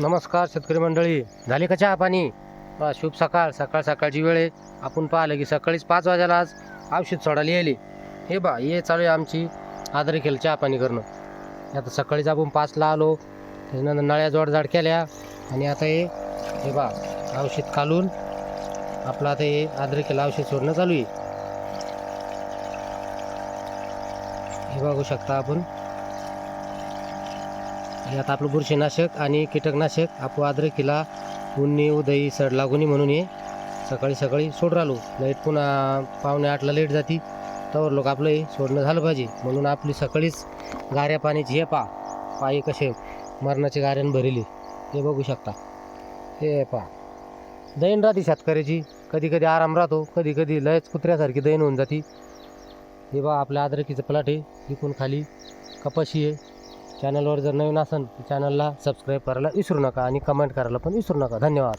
नमस्कार शेतकरी मंडळी. झाली का चहा पाणी? शुभ सकाळ. सकाळ सकाळची वेळ आहे. आपण पाहिलं की सकाळीच पाच वाजायला आज औषध सोडायला यायली. हे बा हे चालू आहे आमची आदरी केलं चहा पाणी करणं. आता सकाळीच आपण पाचला आलो. त्याच्यानंतर नळ्या जोडजाड केल्या. आणि आता हे हे बा औषध खालून आपलं आता हे आदरी केलं औषध सोडणं चालू आहे. हे बघू शकता आपण. यात आपलं बुरशीनाशक आणि कीटकनाशक आपण अद्रकीला उन्नी उदयी सड लागुनी म्हणून हे सकाळी सकाळी सोड राहिलो. लाइट पुन्हा पावणे आठला लेट जाती. तवर लोक आपलं हे सोडणं झालं पाहिजे. म्हणून आपली सकाळीच गाऱ्या पाण्याची हे पा पायी कसे मरणाचे गाऱ्यानं भरेली. हे बघू शकता. हे पा दैन राहते शेतकऱ्याची. कधी कधी आराम राहतो. कधी कधी लयच कुत्र्यासारखी दैन होऊन जाती. हे बा आपल्या अद्रकीचं प्लाट आहे. इकून खाली कपाशी आहे. चॅनलवर जर नवीन असाल चॅनलला सबस्क्राईब करायला विसरू नका आणि कमेंट करायला पण विसरू नका. धन्यवाद.